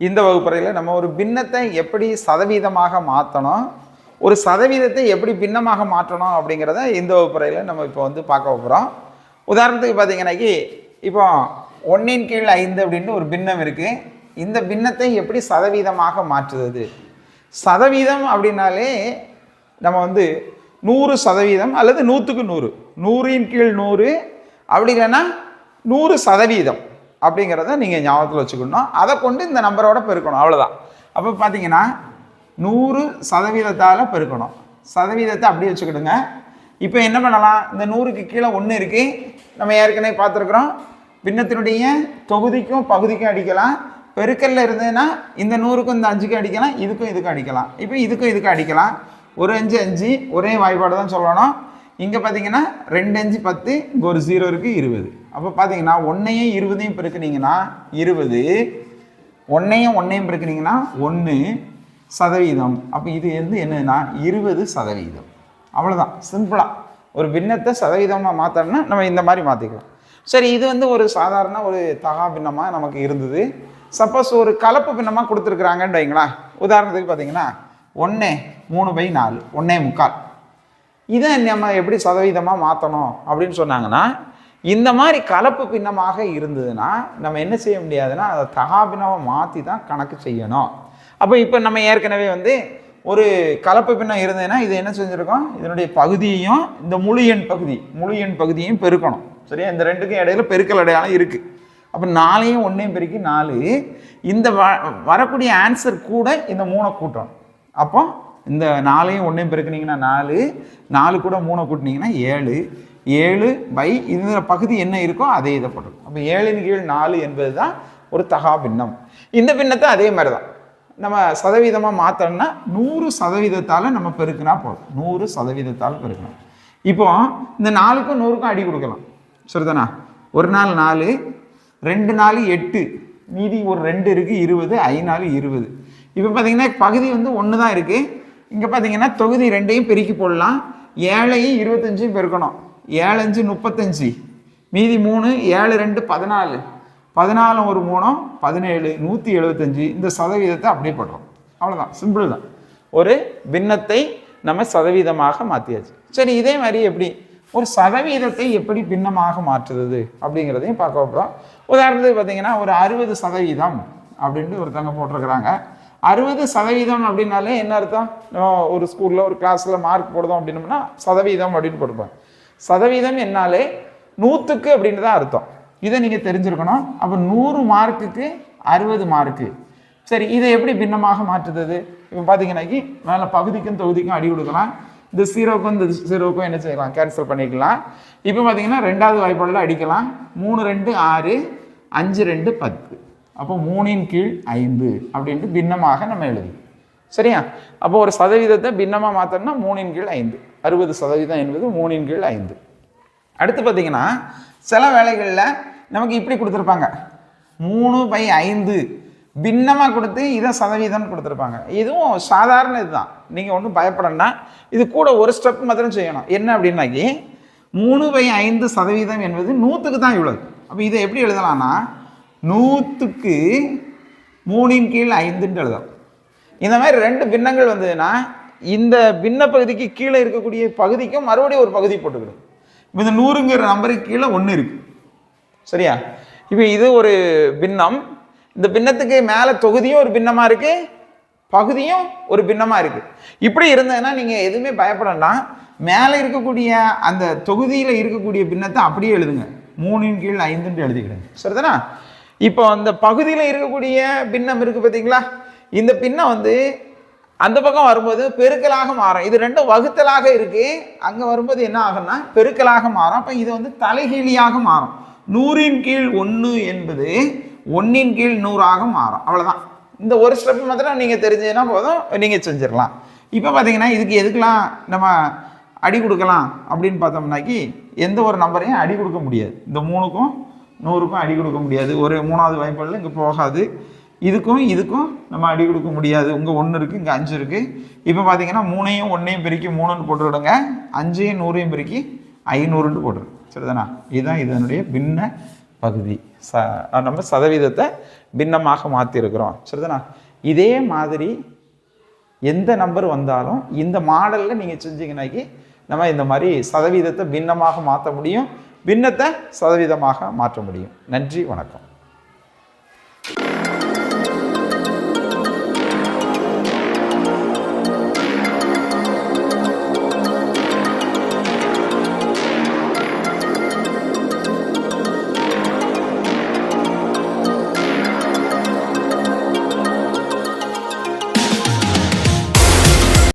இந்த வகுப்பறையில் நம்ம ஒரு பின்னத்தை எப்படி சதவீதமாக மாற்றணும் ஒரு சதவீதத்தை எப்படி பின்னமாக மாற்றணும் அப்படிங்கிறத இந்த வகுப்பறையில் நம்ம இப்போ வந்து பார்க்க போகிறோம் உதாரணத்துக்கு பார்த்தீங்கன்னாக்கி இப்போ ஒன்றின் கீழ் ஐந்து அப்படின்னு ஒரு பின்னம் இருக்குது இந்த பின்னத்தை எப்படி சதவீதமாக மாற்றுவது? சதவீதம் அப்படின்னாலே நம்ம வந்து நூறு சதவீதம் அல்லது நூற்றுக்கு நூறு. நூறின் கீழ் நூறு அப்படி இல்லைன்னா நூறு சதவீதம். அப்படிங்கிறத நீங்கள் ஞாபகத்தில் வச்சுக்கணும். அதை கொண்டு இந்த நம்பரோட பெருக்கணும். அவ்வளோதான் அப்போ பார்த்தீங்கன்னா நூறு சதவீதத்தால் பெருக்கணும். சதவீதத்தை அப்படியே வச்சுக்கிடுங்க. இப்போ என்ன பண்ணலாம்? இந்த நூறுக்கு கீழே ஒன்று இருக்குது நம்ம ஏற்கனவே பார்த்துருக்குறோம். பின்னத்தினுடைய தொகுதிக்கும் பகுதிக்கும் அடிக்கலாம். பெருக்கல்ல இருந்ததுன்னா இந்த நூறுக்கும் இந்த அஞ்சுக்கும் அடிக்கலாம். இதுக்கும் இதுக்கும் அடிக்கலாம். இப்போ இதுக்கும் இதுக்கும் அடிக்கலாம். ஒரு அஞ்சு அஞ்சு ஒரே வாய்ப்பாடு தான் சொல்லணும். இங்கே பார்த்தீங்கன்னா ரெண்டு அஞ்சு பத்து இங்கே ஒரு ஜீரோ இருக்குது இருபது. அப்போ பார்த்தீங்கன்னா ஒன்றையும் இருபதையும் பெருக்குனீங்கன்னா இருபது. ஒன்றையும் ஒன்றையும் பெருக்குனீங்கன்னா ஒன்று சதவீதம். அப்போ இது வந்து என்னன்னா இருபது சதவீதம். அவ்வளோதான் சிம்பிளாக ஒரு பின்னத்தை சதவீதமாக மாற்றணும்னா நம்ம இந்த மாதிரி மாற்றிக்கலாம் சரி இது வந்து ஒரு சாதாரண ஒரு தகா பின்னமாக நமக்கு இருந்தது. சப்போஸ் ஒரு கலப்பு பின்னமாக கொடுத்துருக்குறாங்கன்னு வைங்களேன். உதாரணத்துக்கு பார்த்தீங்கன்னா ஒன்று மூணு பை நாலு. ஒன்றே முக்கால். இதை நம்ம எப்படி சதவீதமாக மாற்றணும் அப்படின்னு சொன்னாங்கன்னா இந்த மாதிரி கலப்பு பின்னமாக இருந்ததுன்னா நம்ம என்ன செய்ய முடியாதுன்னா அதை தகாபினமாக மாற்றி தான் கணக்கு செய்யணும். அப்போ இப்போ நம்ம ஏற்கனவே வந்து ஒரு கலப்பு பின்னம் இருந்ததுன்னா இது என்ன செஞ்சுருக்கோம்? இதனுடைய பகுதியையும் இந்த முழு எண் பகுதி முழு எண் பகுதியையும் பெருக்கணும். சரியா? இந்த ரெண்டுக்கும் இடையில பெருக்கல் அடையாளம் இருக்குது அப்போ நாலையும் ஒன்றையும் பெருக்கி நாலு. இந்த வ வரக்கூடிய ஆன்சர் கூட இந்த மூணை கூட்டணும். அப்போ இந்த நாலையும் ஒன்றையும் பெருக்குனீங்கன்னா நாலு நாலு கூட மூணை கூட்டினீங்கன்னா ஏழு. ஏழு பை இந்த பகுதி என்ன இருக்கோ அதே இதை போட்டிருக்கும். அப்போ ஏழின் கீழ் நாலு என்பது தான் ஒரு தகா பின்னம். இந்த பின்னத்தை அதே மாதிரி தான் நம்ம சதவீதமாக மாற்றணும்னா நூறு சதவீதத்தால் நம்ம பெருக்கினா போதும். நூறு சதவீதத்தால் பெருக்கணும். இப்போ இந்த நாலுக்கும் நூறுக்கும் அடி கொடுக்கலாம். சரிதானா? ஒரு நாள் நாலு ரெண்டு நாள் எட்டு. மீதி ஒரு ரெண்டு இருக்குது இருபது ஐநாலு இருபது. இப்போ பார்த்தீங்கன்னா பகுதி வந்து ஒன்று தான் இருக்குது இங்கே பார்த்தீங்கன்னா தொகுதி ரெண்டையும் பெருக்கி போடலாம். ஏழையும் இருபத்தஞ்சும் பெருக்கணும். ஏழஞ்சு முப்பத்தஞ்சு. மீதி மூணு ஏழு ரெண்டு பதினாலு. பதினாலும் ஒரு மூணும் பதினேழு நூற்றி எழுபத்தஞ்சு இந்த சதவீதத்தை அப்படியே போடுறோம் அவ்வளோதான் சிம்பிள் தான். ஒரு பின்னத்தை நம்ம சதவீதமாக மாற்றியாச்சு சரி இதே மாதிரி எப்படி? ஒரு சதவீதத்தை எப்படி பின்னமாக மாற்றுறது அப்படிங்கிறதையும் பார்க்க போகிறோம் உதாரணத்துக்கு பார்த்தீங்கன்னா ஒரு அறுபது சதவீதம் அப்படின்ட்டு ஒருத்தவங்க போட்டிருக்கிறாங்க. அறுபது சதவீதம் அப்படின்னாலே என்ன அர்த்தம்? ஒரு ஸ்கூலில் ஒரு கிளாஸில் மார்க் போடுதோம் அப்படின்னோம்னா சதவீதம் அப்படின்னு போட்டுப்பாங்க சதவீதம் என்னாலே நூற்றுக்கு அப்படின்னு தான் அர்த்தம். இதை நீங்கள் தெரிஞ்சிருக்கணும். அப்போ நூறு மார்க்குக்கு அறுபது மார்க்கு. சரி இதை எப்படி பின்னமாக மாற்றுறது? இப்போ பார்த்தீங்கன்னாக்கி மேலே பகுதிக்கும் தொகுதிக்கும் அடி கொடுக்கலாம். இந்த சீரோக்கும் இந்த சீரோக்கும் என்ன செய்யலாம்? கேன்சல் பண்ணிக்கலாம். இப்போ பார்த்தீங்கன்னா ரெண்டாவது வாய்ப்பாடில் அடிக்கலாம். மூணு ரெண்டு ஆறு அஞ்சு ரெண்டு பத்து. அப்போ மூணின் கீழ் ஐந்து அப்படின்ட்டு பின்னமாக நம்ம எழுதி சரியா? அப்போ ஒரு சதவீதத்தை பின்னமாக மாற்றோம்னா மூணின் கீழ் ஐந்து. அறுபது சதவீதம் என்பது மூணின் கீழ் ஐந்து. அடுத்து பார்த்தீங்கன்னா சில வேலைகளில் நமக்கு இப்படி கொடுத்துருப்பாங்க. மூணு பை ஐந்து. பின்னமாக கொடுத்து இதை சதவீதம்னு கொடுத்துருப்பாங்க. இதுவும் சாதாரண இதுதான். நீங்கள் ஒன்றும் பயப்படணும்னா இது கூட ஒரு ஸ்டெப் மாத்திரம் செய்யணும். என்ன அப்படின்னாக்கி மூணு பை ஐந்து சதவீதம் என்பது நூற்றுக்கு தான் இவ்வளவு. அப்போ இதை எப்படி எழுதலாம்னா நூற்றுக்கு மூணின் கீழ் ஐந்துன்னு எழுதலாம். இந்த மாதிரி ரெண்டு பின்னங்கள் வந்ததுன்னா இந்த பின்ன பகுதிக்கு கீழே இருக்கக்கூடிய பகுதிக்கும் மறுபடியும் ஒரு பகுதி போட்டுக்கணும் இப்போ இந்த நூறுங்கிற நம்பருக்கு கீழே ஒன்று இருக்குது சரியா? இப்போ இது ஒரு பின்னம். இந்த பின்னத்துக்கு மேலே தொகுதியும் ஒரு பின்னமாக இருக்குது பகுதியும் ஒரு பின்னமாக இருக்குது இப்படி இருந்ததுன்னா நீங்கள் எதுவுமே பயப்படலாம் மேலே இருக்கக்கூடிய அந்த தொகுதியில் இருக்கக்கூடிய பின்னத்தை அப்படியே எழுதுங்க. மூணின் கீழ் ஐந்துன்னு எழுதிக்கிடுங்க. சரிதானா? இப்போ அந்த பகுதியில் இருக்கக்கூடிய பின்னம் இருக்குது பார்த்தீங்களா இந்த பின்னம் வந்து அந்த பக்கம் வரும்போது பெருக்கலாக மாறும். இது ரெண்டும் வகுத்தலாக இருக்கு. அங்கே வரும்போது என்ன ஆகும்னா பெருக்கலாக மாறும். அப்போ இது வந்து தலைகீழியாக மாறும். நூறின் கீழ் ஒன்று என்பது ஒன்றின் கீழ் நூறாக மாறும். அவ்வளோதான் இந்த ஒரு ஸ்டெப் மாத்திரம் நீங்கள் தெரிஞ்சதுன்னா போதும். நீங்கள் செஞ்சிடலாம். இப்போ பார்த்தீங்கன்னா இதுக்கு எதுக்கெலாம் நம்ம அடி கொடுக்கலாம் அப்படின்னு பார்த்தோம்னாக்கி எந்த ஒரு நம்பரையும் அடி கொடுக்க முடியாது. இந்த மூணுக்கும் நூறுக்கும் அடி கொடுக்க முடியாது. ஒரு மூணாவது வாய்ப்புகளில் இங்கே போகாது. இதுக்கும் இதுக்கும் நம்ம அடி கொடுக்க முடியாது. உங்கள் ஒன்று இருக்குது இங்கே அஞ்சு இருக்குது இப்போ பார்த்தீங்கன்னா மூணையும் ஒன்றையும் பெருக்கி மூணுன்னு போட்டுவிடுங்க அஞ்சையும் நூறையும் பெருக்கி ஐநூறுன்னு போட்டுருங்க சரிதானா? இதுதான் இதனுடைய பின்ன பகுதி. ச நம்ம சதவீதத்தை பின்னமாக மாற்றிருக்கிறோம் சரிதானா? இதே மாதிரி எந்த நம்பர் வந்தாலும் இந்த மாடலில் நீங்கள் செஞ்சீங்கன்னாக்கி நம்ம இந்த மாதிரி சதவீதத்தை பின்னமாக மாற்ற முடியும். பின்னத்தை சதவீதமாக மாற்ற முடியும். நன்றி வணக்கம்.